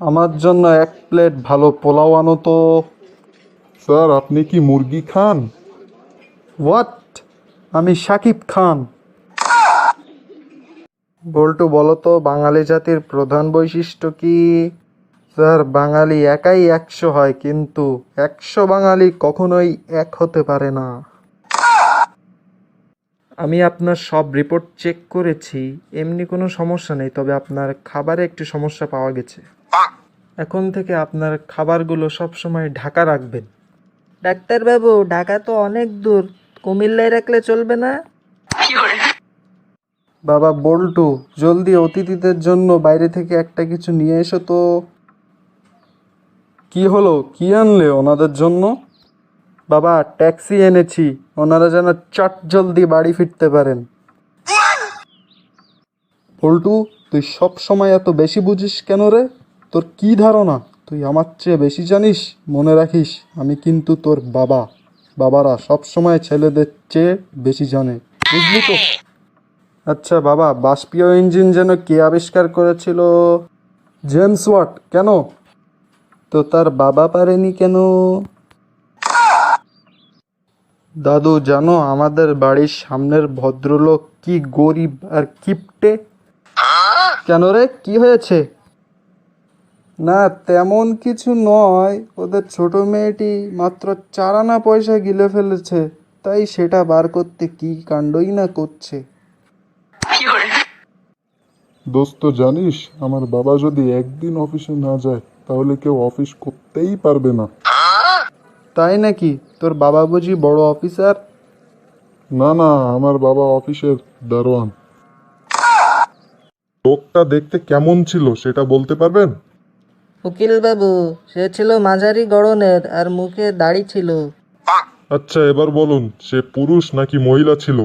আমার জন্য এক প্লেট ভালো পোলাও আনো তো। স্যার আপনি কি মুরগি খান? হোয়াট আমি সাকিব খান। বল্টু বলো তো বাঙালি জাতির প্রধান বৈশিষ্ট্য কি? স্যার বাঙালি একাই একশো হয় কিন্তু একশো বাঙালি কখনোই এক হতে পারে না। আমি আপনার সব রিপোর্ট চেক করেছি এমনি কোনো সমস্যা নেই তবে আপনার খাবারে একটু সমস্যা পাওয়া গেছে। এখন থেকে আপনার খাবারগুলো সবসময় ঢাকা রাখবেন। ডাক্তারবাবু ঢাকা তো অনেক দূর কুমিল্লায় রাখলে চলবে না? বাবা বল্টু জলদি অতিথিদের জন্য বাইরে থেকে একটা কিছু নিয়ে এসো তো। কি হলো? কি আনলে ওনাদের জন্য? বাবা, ট্যাক্সি এনেছি। ওনারা যেন চট জলদি বাড়ি ফিরতে পারেন। বল্টু তুই সব সময় এত বেশি বুঝিস কেন রে? তোর কি ধারণা? তুই আমার চেয়ে বেশি জানিস? মনে রাখিস, আমি কিন্তু তোর বাবা। বাবারা সব সময় ছেলেদের চেয়ে বেশি জানে। বুঝলি তো? আচ্ছা বাবা, বাষ্পীয় ইঞ্জিন যেন কে আবিষ্কার করেছিল? জেমস ওয়াট, কেন? তো তার বাবা পারেনি কেন? দাদু জানো আমাদের বাড়ির সামনের ভদ্রলোক কি গরিব আর কিপটে? কেন রে? কি হয়েছে? না তেমন কিছু নয়। ওদের ছোট মেয়েটি মাত্র চার আনা পয়সা গিলে ফেলেছে। তাই সেটা বার করতে কি কাণ্ডই না করছে। দোস্ত জানিস আমার বাবা যদি একদিন অফিসে না যায় তাহলে কেউ অফিস করতেই পারবে না। তাই নাকি? তোর বাবা বুঝি বড় অফিসার? না না আমার বাবা অফিসের দারোয়ান। লোকটা দেখতে কেমন ছিল সেটা বলতে পারবেন? উকিল বাবু সে ছিল মাঝারি গড়নের আর মুখে দাড়ি ছিল। আচ্ছা এবার বলুন সে পুরুষ নাকি মহিলা ছিল?